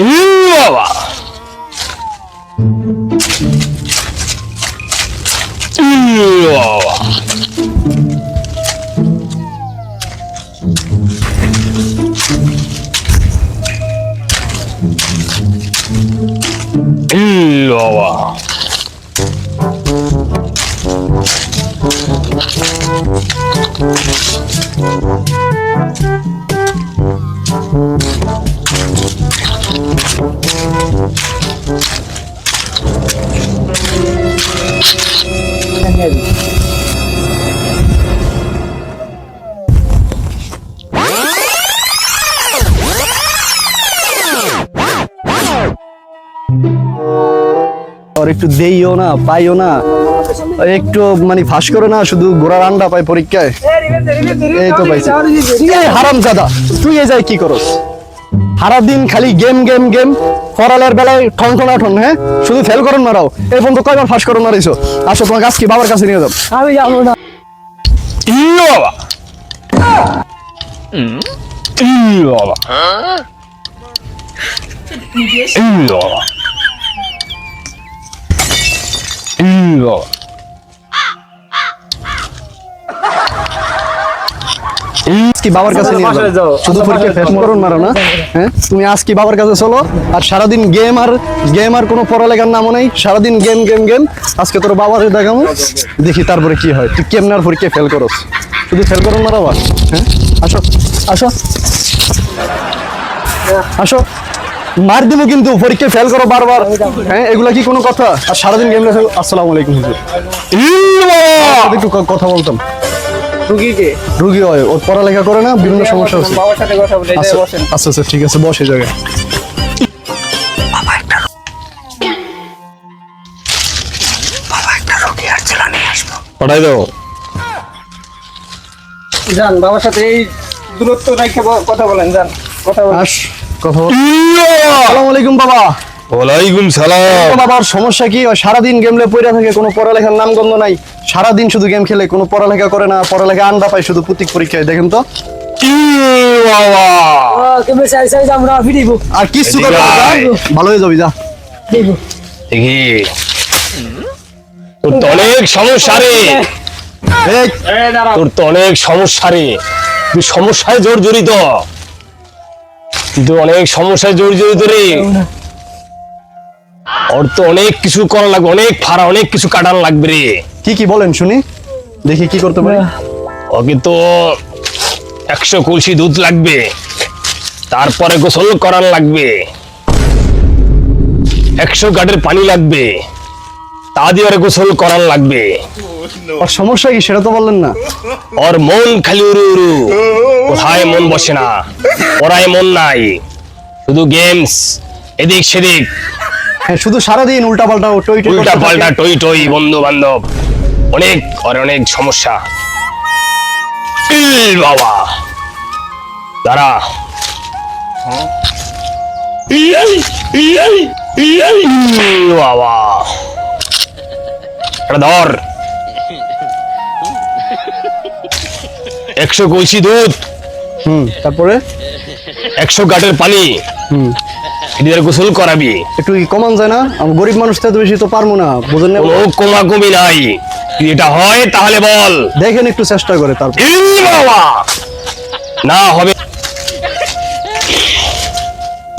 ই বাবা ই বাবা ই বাবা আর একটু দেইও না পাইও না। একটু মানে ফাঁস করে না শুধু ঘোড়ার আন্ডা পাই পরীক্ষায়। এই তো পাইছি। এই হারাম জাদা তুই এ যাই কি করস? সারাদিন খালি গেম গেম গেম পড়ালের বেলায় ঠন ঠনা ঠন হ্যাঁ? শুধু ফেল করুন মারাও এই পর্যন্ত কয়বার ফাঁস করুন মারাইছো আসো তোমার গাছ কি বাবার কাছে নিয়ে যাও আমি যাব না। ই বাবা। ই বাবা। ই বাবা। বাবা আজকে বাবার কাছে নিয়ে যাও। যাও। শুধু পরীক্ষা ফেস করুন মারো না হ্যাঁ? তুমি আজকে বাবার কাছে চলো আর সারাদিন গেম আর গেম আর কোনো পড়ালেখার নামও নেই। সারাদিন গেম গেম গেম আজকে তোর বাবার দেখামো দেখি তারপরে কি হয়। তুই কেমন আর পরীক্ষা ফেল করস? শুধু ফেল করুন মারো আবার হ্যাঁ? আসো আসো। আসো। মার দিব কিন্তু পরীক্ষা ফেল করো বারবার। হ্যাঁ এগুলা কি কোনো কথা? আর সারাদিন গেম আসসালামু আলাইকুম হুজুর। একটু কথা বলতাম। রুগীকে? রুগী হয় ওর পড়ালেখা করে না বিভিন্ন সমস্যা আছে। বাবার সাথে কথা বলে আচ্ছা বসেন। আচ্ছা আচ্ছা ঠিক আছে বসে জায়গায় পাঠাই দাও। যান বাবার সাথে এই দূরত্ব রেখে কথা বলেন যান। কথা বলেন। কথা বল আসসালামু আলাইকুম বাবা। ওয়ালাইকুম সালাম। বাবার সমস্যা কি? ও সারাদিন গেমলে পড়ে থাকে কোনো পড়ালেখার নাম গন্ধ নাই। সারাদিন শুধু গেম খেলে কোনো পড়ালেখা করে না পড়ালেখা আন্ডা পায় শুধু প্রতীক পরীক্ষায় দেখেন তো। ই বাবা। কেমন সাই সাই আমরা ফিরিব আর কিছু এদিকে করবে না, আয়। যা। ভালো হয়ে যাবি যা। দেখি। তোর তো অনেক সমস্যা রে। তোর তো অনেক সমস্যা রে। তুই সমস্যায় জোর জড়িত কিন্তু অনেক সমস্যায় জোর জড়িত রে ওর তো অনেক কিছু করা লাগবে অনেক ফাড়া অনেক কিছু কাটান লাগবে রে। কি কি বলেন শুনি দেখি কি করতে পারি। ওকে তো একশো কলসি দুধ লাগবে তারপরে গোসল করার লাগবে একশো গাটের পানি লাগবে। তা দিয়ে ওরে গোসল করার লাগবে। আর সমস্যা কি সেটা তো বললেন না? ওর মন খালি উরু উরু কোথায় মন বসে না? ওরাই মন নাই। শুধু গেমস এদিক সেদিক। হ্যাঁ শুধু সারাদিন উল্টা পাল্টা টই টই উল্টা পাল্টা টই টই বন্ধু বান্ধব অনেক ওর অনেক সমস্যা। ইল বাবা। দাঁড়া। ইল বাবা। এটা ধর। একশো কলসি দুধ। হুম তারপরে? একশো গাটের পানি। হুম। এদের গোসল করাবি। একটু কমান যায় না? আমি গরিব মানুষ তো বেশি তো পারব না বুঝেন না? কোনো কমাকমি নাই। এটা হয় তাহলে বল। দেখেন একটু চেষ্টা করে তারপর। বাবা! না হবে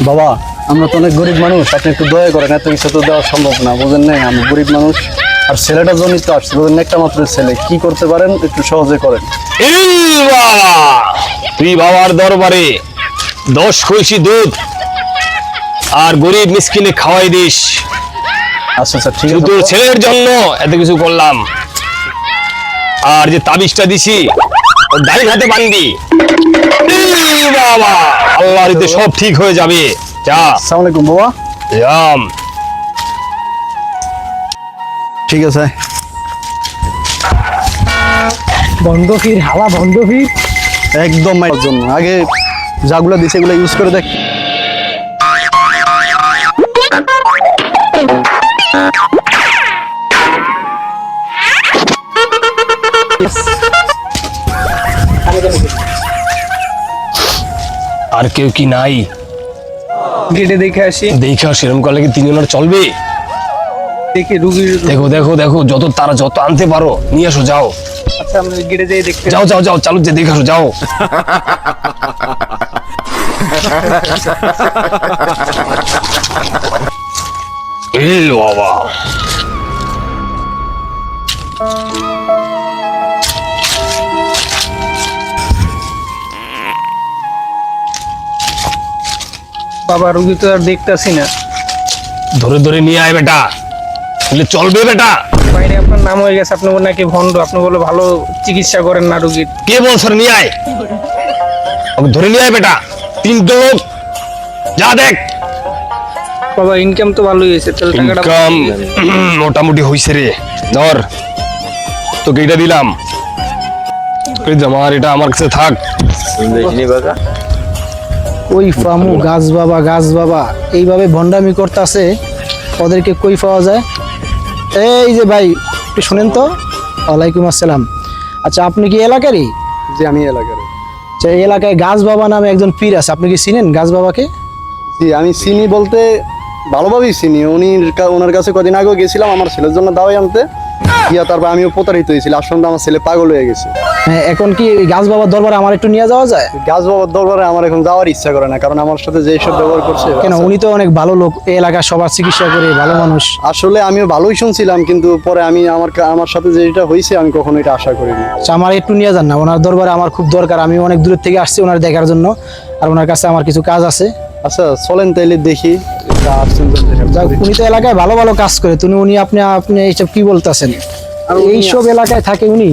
বাবা আমরা তো অনেক গরিব মানুষ আপনি একটু দয়া করেন এত কিছু তো দেওয়া সম্ভব না বুঝেন না আমি গরিব মানুষ। আর ছেলেটার জন্যই তো আসছে একটা মাত্র ছেলে কি করতে পারেন? একটু সহজে করেন। তুই বাবার দরবারে দশ কলসি দুধ আর গরিব মিসকিনে খাওয়াই দিস। আচ্ছা আচ্ছা ঠিক আছে। ছেলের জন্য এত কিছু করলাম। আর যে তাবিজটা দিছি ওর ডাইন হাতে বান্ধি বাবা! আল্লাহর ইতে সব ঠিক হয়ে যাবে। যা। আসসালামু আলাইকুম বাবা। ঠিক আছে। বন্ধ ফির হাওয়া বন্ধ ফির একদম মাইর জন্য। আগে যাগুলো দিছে এগুলো ইউজ করে দেখ। আর কেউ কি নাই? গেটে দেখে আসি। দেখে আর সেরকম করলে কি তিনজনের চলবে? দেখি রুগীর দেখো দেখো দেখো যত তারা যত আনতে পারো নিয়ে আসো যাও। আচ্ছা আমরা গেটে যাই দেখতে যাও যাও যাও চালু যে দেখে আসো যাও। বাবা। বাবা রুগী তো আর দেখতেছি না। ধরে ধরে নিয়ে আয় বেটা। বলে চলবে বেটা। বাইরে আপনার নাম হয়ে গেছে আপনি নাকি ভন্ড আপনি বলে ভালো চিকিৎসা করেন না রুগীর। কে বলছ নিয়ে আয়। ওকে ধরে নিয়ে আয় বেটা। তিনটে লোক যা দেখ। বাবা ইনকাম তো ভালোই হয়েছে তাহলে টাকাটা ইনকাম মোটামুটি হইছে রে। ধর তোকে এটা দিলাম। আমার এটা আমার কাছে থাক। ওই ফামু গাছ বাবা গাছ বাবা। এইভাবে ভণ্ডামি করতেছে ওদেরকে কই পাওয়া যায়? এই যে ভাই একটু শোনেন তো। ওয়ালাইকুম আসসালাম। আচ্ছা আপনি কি এলাকারই? জি আমি এলাকার আচ্ছা এই এলাকায় গাছ বাবা নামে একজন পীর আছে। আপনি কি চিনেন গাছ বাবাকে? জি আমি চিনি বলতে ভালোভাবেই চিনি। উনি ওনার কাছে কদিন আগেও গেছিলাম আমার ছেলের জন্য দাওয়াই আনতে। গিয়া তারপর আমিও প্রতারিত হয়েছিল আসলে আমার ছেলে পাগল হয়ে গেছে। এখন কি গাছ বাবার দরবারে আমার একটু নিয়ে যাওয়া যায়? গাছ বাবার দরবারে আমার এখন যাওয়ার ইচ্ছা করে না কারণ আমার সাথে যে সব ব্যবহার করছে কেন? উনি তো অনেক ভালো লোক এই এলাকার সবার চিকিৎসা করে ভালো মানুষ। আসলে আমিও ভালোই শুনছিলাম কিন্তু পরে আমি আমার আমার সাথে যেটা হয়েছে আমি কখনো এটা আশা করিনি। আচ্ছা আমার একটু নিয়ে যান না ওনার দরবারে আমার খুব দরকার আমি অনেক দূরের থেকে আসছি ওনার দেখার জন্য আর ওনার কাছে আমার কিছু কাজ আছে। আচ্ছা চলেন তাইলে দেখি। উনি তো এলাকায় ভালো ভালো কাজ করে। তুমি উনি আপনি আপনি এইসব কি বলতেছেন? এইসব এলাকায় থাকে উনি?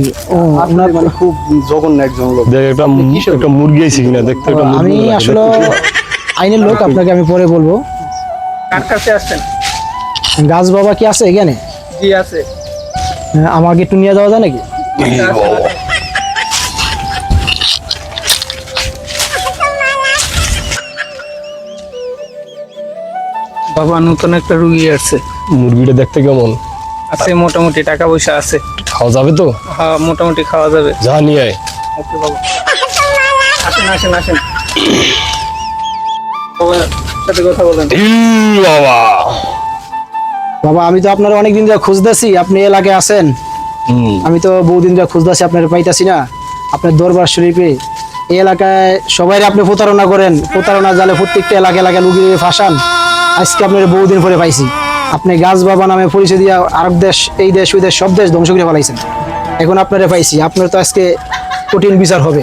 আপনার মানে খুব জঘন্য একজন লোক। দেখ একটা একটা মুরগি আছে কিনা দেখতে একটা আমি আসলে আইনের লোক আপনাকে আমি পরে বলব। কার কাছে আসছেন? গাছ বাবা কি আছে এখানে? জি আছে। আমাকে একটু নিয়ে যাওয়া যায় নাকি? বাবা। নতুন একটা রুগী আসছে। মুরগিটা দেখতে কেমন? আছে মোটামুটি টাকা পয়সা আছে। খাওয়া যাবে তো? হ্যাঁ মোটামুটি খাওয়া যাবে। যা নিয়ে আয়। ওকে বাবা। আসেন আসেন আসেন। সাথে কথা বলেন। বাবা। বাবা আমি তো আপনার অনেকদিন ধরে খুঁজতেছি আপনি এলাকায় আছেন। আমি তো বহুদিন ধরে খুঁজতেছি আপনার পাইতাছি না। আপনার দরবার শরীফে। এই এলাকায় সবাই আপনি প্রতারণা করেন। প্রতারণা জালে প্রত্যেকটা এলাকা এলাকায় লুগি ফাঁসান। আজকে আপনার বহুদিন পরে পাইছি। আপনি গাছ বাবা নামে পরিচয় দিয়ে আরব দেশ এই দেশ ওই দেশ সব দেশ ধ্বংস করে ফেলাইছেন। এখন আপনারা পাইছি। আপনার তো আজকে কঠিন বিচার হবে।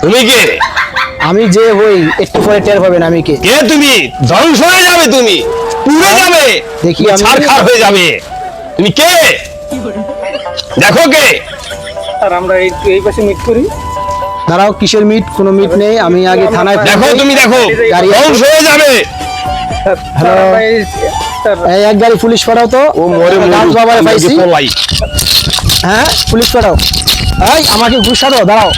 তুমি কে? আমি যে হই একটু পরে টের পাবেন আমি কে। কে তুমি? ধ্বংস হয়ে যাবে তুমি। পুড়ে যাবে। দেখি আমি- ছাড়খাড় হয়ে যাবে। তুমি কে? দেখো কে? আর আমরা একটু এই পাশে মিট করি। দাঁড়াও কিসের মিট কোনো মিট নেই। আমি আগে থানায় দেখো তুমি দেখো। গাড়ি ধ্বংস হয়ে যাবে। হ্যালো। এই- এক গাড়ি পুলিশ পাঠাও তো। ও মরে মরে বাবারে পাইছি। হ্যাঁ পুলিশ পাঠাও। এই আমাকে ঘুষ দাও দাঁড়াও।